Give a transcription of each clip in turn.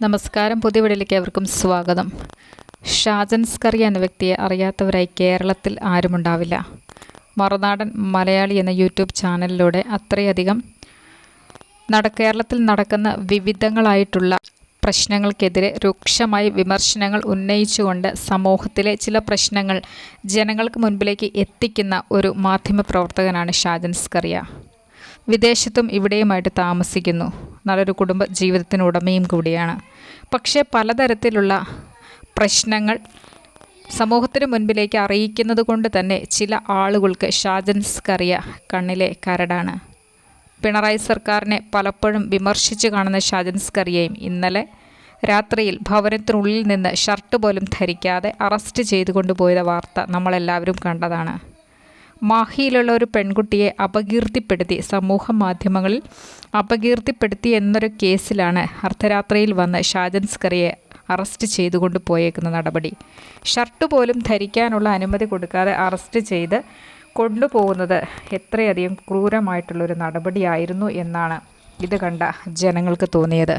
നമസ്കാരം. പുതിയ വീടിലേക്ക് സ്വാഗതം. ഷാജൻ കറി എന്ന വ്യക്തിയെ അറിയാത്തവരായി കേരളത്തിൽ ആരുമുണ്ടാവില്ല മറുനാടൻ മലയാളി എന്ന യൂട്യൂബ് ചാനലിലൂടെ അത്രയധികം നട കേരളത്തിൽ നടക്കുന്ന വിവിധങ്ങളായിട്ടുള്ള പ്രശ്നങ്ങൾക്കെതിരെ രൂക്ഷമായി വിമർശനങ്ങൾ ഉന്നയിച്ചുകൊണ്ട് സമൂഹത്തിലെ ചില പ്രശ്നങ്ങൾ ജനങ്ങൾക്ക് മുൻപിലേക്ക് എത്തിക്കുന്ന ഒരു മാധ്യമപ്രവർത്തകനാണ് ഷാജൻ സ്കറിയ വിദേശത്തും ഇവിടെയുമായിട്ട് താമസിക്കുന്നു. നല്ലൊരു കുടുംബ ജീവിതത്തിന് ഉടമയും കൂടിയാണ്. പക്ഷേ പലതരത്തിലുള്ള പ്രശ്നങ്ങൾ സമൂഹത്തിന് മുൻപിലേക്ക് അറിയിക്കുന്നത് കൊണ്ട് തന്നെ ചില ആളുകൾക്ക് ഷാജൻസ് കറിയ കണ്ണിലെ കരടാണ്. പിണറായി സർക്കാരിനെ പലപ്പോഴും വിമർശിച്ച് കാണുന്ന ഷാജൻസ് കറിയയും ഇന്നലെ രാത്രിയിൽ ഭവനത്തിനുള്ളിൽ നിന്ന് ഷർട്ട് പോലും ധരിക്കാതെ അറസ്റ്റ് ചെയ്തു കൊണ്ടുപോയ വാർത്ത നമ്മളെല്ലാവരും കണ്ടതാണ്. മാഹിയിലുള്ള ഒരു പെൺകുട്ടിയെ അപകീർത്തിപ്പെടുത്തി സമൂഹ മാധ്യമങ്ങളിൽ അപകീർത്തിപ്പെടുത്തി എന്നൊരു കേസിലാണ് അർദ്ധരാത്രിയിൽ വന്ന് ഷാജൻ സ്കറിയെ അറസ്റ്റ് ചെയ്തുകൊണ്ട് പോയേക്കുന്ന നടപടി. ഷർട്ട് പോലും ധരിക്കാനുള്ള അനുമതി കൊടുക്കാതെ അറസ്റ്റ് ചെയ്ത് കൊണ്ടുപോകുന്നത് എത്രയധികം ക്രൂരമായിട്ടുള്ളൊരു നടപടിയായിരുന്നു എന്നാണ് ഇത് കണ്ട ജനങ്ങൾക്ക് തോന്നിയത്.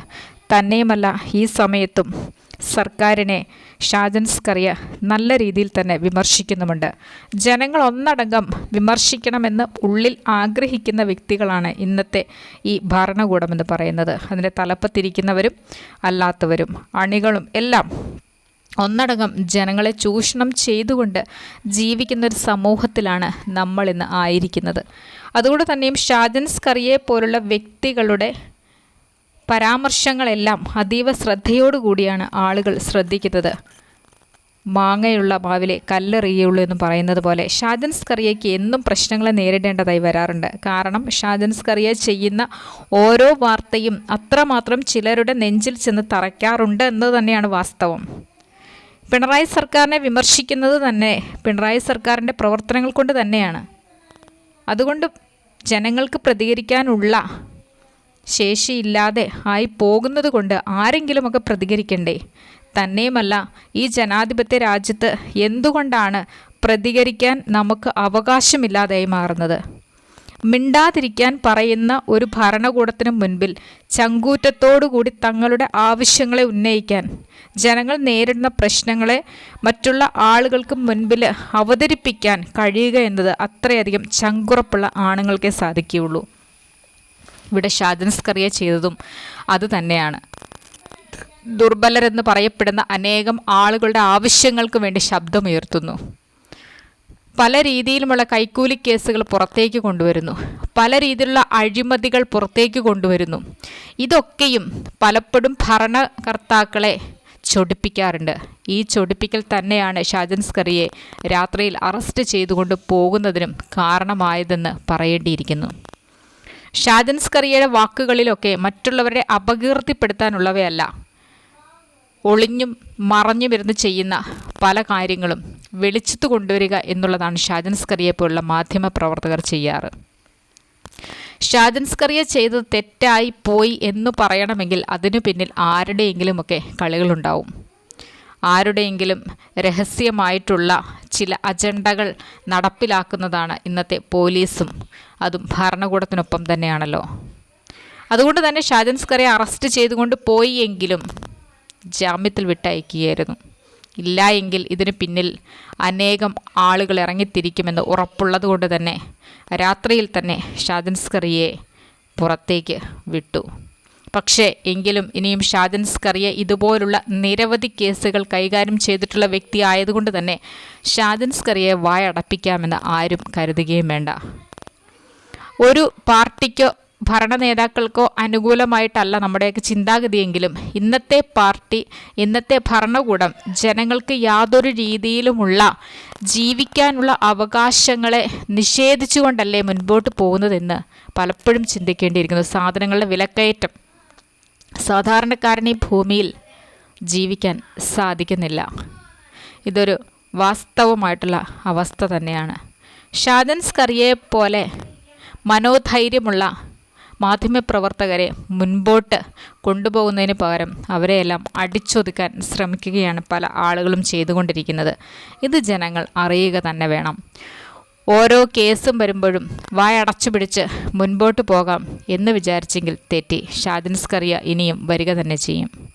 തന്നെയുമല്ല ഈ സമയത്തും സർക്കാരിനെ ഷാജൻസ്കറിയ നല്ല രീതിയിൽ തന്നെ വിമർശിക്കുന്നുമുണ്ട്. ജനങ്ങൾ ഒന്നടങ്കം വിമർശിക്കണമെന്ന് ഉള്ളിൽ ആഗ്രഹിക്കുന്ന വ്യക്തികളാണ് ഇന്നത്തെ ഈ ഭരണകൂടമെന്ന് പറയുന്നത്. അതിന്റെ തലപ്പത്തിരിക്കുന്നവരും അല്ലാത്തവരും അണികളും എല്ലാം ഒന്നടങ്കം ജനങ്ങളെ ചൂഷണം ചെയ്തുകൊണ്ട് ജീവിക്കുന്ന ഒരു സമൂഹത്തിലാണ് നമ്മൾ ഇന്ന് ആയിരിക്കുന്നത്. അതുകൊണ്ട് തന്നെയും ഷാജൻസ് കറിയെ പോലുള്ള വ്യക്തികളുടെ പരാമർശങ്ങളെല്ലാം അതീവ ശ്രദ്ധയോടുകൂടിയാണ് ആളുകൾ ശ്രദ്ധിക്കുന്നത്. മാങ്ങയുള്ള മാവിലെ കല്ലെറിയുള്ളൂ എന്ന് പറയുന്നത് പോലെ ഷാജൻസ് കറിയയ്ക്ക് എന്നും പ്രശ്നങ്ങളെ നേരിടേണ്ടതായി വരാറുണ്ട്. കാരണം ഷാജൻസ് കറിയ ചെയ്യുന്ന ഓരോ വാർത്തയും അത്രമാത്രം ചിലരുടെ നെഞ്ചിൽ ചെന്ന് തറയ്ക്കാറുണ്ട് എന്നത് തന്നെയാണ് വാസ്തവം. പിണറായി സർക്കാരിനെ വിമർശിക്കുന്നത് തന്നെ പിണറായി സർക്കാരിന്റെ പ്രവർത്തനങ്ങൾ കൊണ്ട് തന്നെയാണ്. അതുകൊണ്ട് ജനങ്ങൾക്ക് പ്രതികരിക്കാനുള്ള ശേഷിയില്ലാതെ ആയി പോകുന്നത് കൊണ്ട് ആരെങ്കിലുമൊക്കെ പ്രതികരിക്കണ്ടേ? തന്നെയുമല്ല ഈ ജനാധിപത്യ രാജ്യത്ത് എന്തുകൊണ്ടാണ് പ്രതികരിക്കാൻ നമുക്ക് അവകാശമില്ലാതായി മാറുന്നത്? മിണ്ടാതിരിക്കാൻ പറയുന്ന ഒരു ഭരണകൂടത്തിനു മുൻപിൽ ചങ്കൂറ്റത്തോടുകൂടി തങ്ങളുടെ ആവശ്യങ്ങളെ ഉന്നയിക്കാൻ. ജനങ്ങൾ നേരിടുന്ന പ്രശ്നങ്ങളെ മറ്റുള്ള ആളുകൾക്ക് മുൻപിൽ അവതരിപ്പിക്കാൻ കഴിയുക എന്നത് അത്രയധികം ചങ്കുറപ്പുള്ള ആണുങ്ങൾക്കേ സാധിക്കുകയുള്ളൂ. ഇവിടെ ഷാജൻസ്കറിയ ചെയ്തതും അതുതന്നെയാണ് ദുർബലരെന്ന് പറയപ്പെടുന്ന അനേകം ആളുകളുടെ ആവശ്യങ്ങൾക്ക് വേണ്ടി ശബ്ദമുയർത്തുന്നു. പല രീതിയിലുമുള്ള കൈക്കൂലി കേസുകൾ പുറത്തേക്ക് കൊണ്ടുവരുന്നു. പല രീതിയിലുള്ള അഴിമതികൾ പുറത്തേക്ക് കൊണ്ടുവരുന്നു. ഇതൊക്കെയും പലപ്പോഴും ഭരണകർത്താക്കളെ ചൊടിപ്പിക്കാറുണ്ട്. ഈ ചൊടിപ്പിക്കൽ തന്നെയാണ് ഷാജൻസ്കറിയെ രാത്രിയിൽ അറസ്റ്റ് ചെയ്തുകൊണ്ട് പോകുന്നതിനും കാരണമായതെന്ന് പറയേണ്ടിയിരിക്കുന്നു. ഷാജൻസ്കറിയയുടെ വാക്കുകളിലൊക്കെ മറ്റുള്ളവരെ അപകീർത്തിപ്പെടുത്താനുള്ളവയല്ല ഒളിഞ്ഞും മറഞ്ഞുമിരുന്ന് ചെയ്യുന്ന പല കാര്യങ്ങളും വെളിച്ചത്ത് കൊണ്ടുവരിക എന്നുള്ളതാണ് ഷാജൻസ്കറിയെ പോലുള്ള മാധ്യമ പ്രവർത്തകർ ചെയ്യാറ്. ഷാജൻസ്കറിയ ചെയ്തത് തെറ്റായി പോയി എന്ന് പറയണമെങ്കിൽ അതിനു പിന്നിൽ ആരുടെയെങ്കിലുമൊക്കെ കളികളുണ്ടാവും. ആരുടെയെങ്കിലും രഹസ്യമായിട്ടുള്ള ചില അജണ്ടകൾ നടപ്പിലാക്കുന്നതാണ് ഇന്നത്തെ പോലീസും അതും ഭരണകൂടത്തിനൊപ്പം തന്നെയാണല്ലോ. അതുകൊണ്ട് തന്നെ ഷാജൻസ്കറെ അറസ്റ്റ് ചെയ്തുകൊണ്ട് പോയി എങ്കിലും ജാമ്യത്തിൽ വിട്ടയക്കുകയായിരുന്നു. ഇല്ല എങ്കിൽ ഇതിന് പിന്നിൽ അനേകം ആളുകൾ ഇറങ്ങിത്തിരിക്കുമെന്ന് ഉറപ്പുള്ളത് കൊണ്ട് തന്നെ രാത്രിയിൽ തന്നെ ഷാജൻസ്കറിയെ പുറത്തേക്ക് വിട്ടു. പക്ഷേ എങ്കിലും ഇനിയും ഷാദൻസ്കറിയെ ഇതുപോലുള്ള നിരവധി കേസുകൾ കൈകാര്യം ചെയ്തിട്ടുള്ള വ്യക്തി ആയതുകൊണ്ട് തന്നെ ഷാദൻസ്കറിയെ വായടപ്പിക്കാമെന്ന് ആരും കരുതുകയും വേണ്ട. ഒരു പാർട്ടിക്കോ ഭരണ നേതാക്കൾക്കോ അനുകൂലമായിട്ടല്ല നമ്മുടെയൊക്കെ ചിന്താഗതിയെങ്കിലും ഇന്നത്തെ പാർട്ടി ഇന്നത്തെ ഭരണകൂടം ജനങ്ങൾക്ക് യാതൊരു രീതിയിലുമുള്ള ജീവിക്കാനുള്ള അവകാശങ്ങളെ നിഷേധിച്ചുകൊണ്ടല്ലേ മുൻപോട്ട് പോകുന്നതെന്ന് പലപ്പോഴും ചിന്തിക്കേണ്ടിയിരിക്കുന്നു. സാധനങ്ങളുടെ വിലക്കയറ്റം. സാധാരണക്കാരൻ ഈ ഭൂമിയിൽ ജീവിക്കാൻ സാധിക്കുന്നില്ല. ഇതൊരു വാസ്തവമായിട്ടുള്ള അവസ്ഥ തന്നെയാണ്. ഷാജൻസ് കറിയെ പോലെ മനോധൈര്യമുള്ള മാധ്യമപ്രവർത്തകരെ മുൻപോട്ട് കൊണ്ടുപോകുന്നതിന് പകരം അവരെയെല്ലാം അടിച്ചൊതുക്കാൻ ശ്രമിക്കുകയാണ് പല ആളുകളും ചെയ്തുകൊണ്ടിരിക്കുന്നത്. ഇത് ജനങ്ങൾ അറിയുക തന്നെ വേണം. ഓരോ കേസും വരുമ്പോഴും വായടച്ചു പിടിച്ച് മുൻപോട്ട് പോകാം എന്ന് വിചാരിച്ചെങ്കിൽ തെറ്റി. ഷാദിൻസ്കറിയ ഇനിയും വരിക തന്നെ ചെയ്യും.